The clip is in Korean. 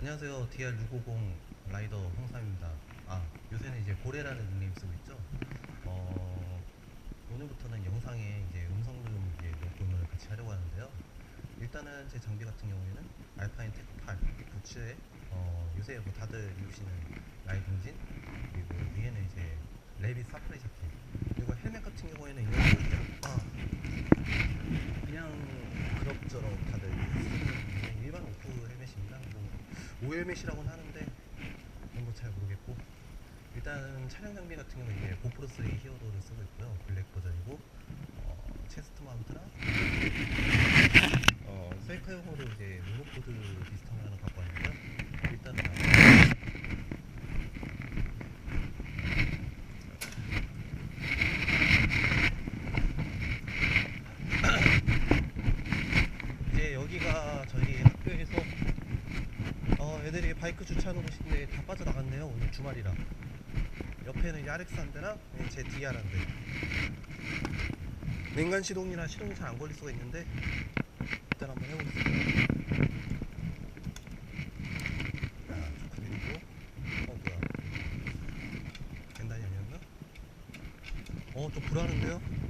안녕하세요. DR650 라이더 홍삼입니다. 아, 요새는 이제 고래라는 닉네임 쓰고 있죠. 어, 오늘부터는 영상에 이제 음성룸 이제 녹음을 같이 하려고 하는데요. 일단은 제 장비 같은 경우에는 알파인 테크 8 부츠에 어, 요새 뭐 다들 입으시는 라이드 엔진 그리고 위에는 이제 레빗 사프리 자켓 그리고 헬멧 같은 경우에는 이런 거 아, 그냥 그럭저럭 다들 쓰는 그냥 일반 오프 헬멧입니다. 뭐 오헬멧이라고는 하는데 그런 거잘 모르겠고 일단 차량 장비 같은 경우는 이제 고프로 3 히어로를 쓰고 있고요. 블랙 버전이고 어, 체스트 마운트랑 어, 셀카용으로 이제 모노코드 비슷한 거 하나 갖고 왔는데요. 일단은 이제 여기가 저희 학교에서 어, 애들이 바이크 주차하는 곳인데 다 빠져나갔네요. 오늘 주말이라. 옆에는 이제 RX1대랑 제 DR인데 냉간 시동이라 시동이 잘 안 걸릴 수가 있는데 일단 한번 해보겠습니다. 자, 축하드리고 어? 어좀 불안한데요?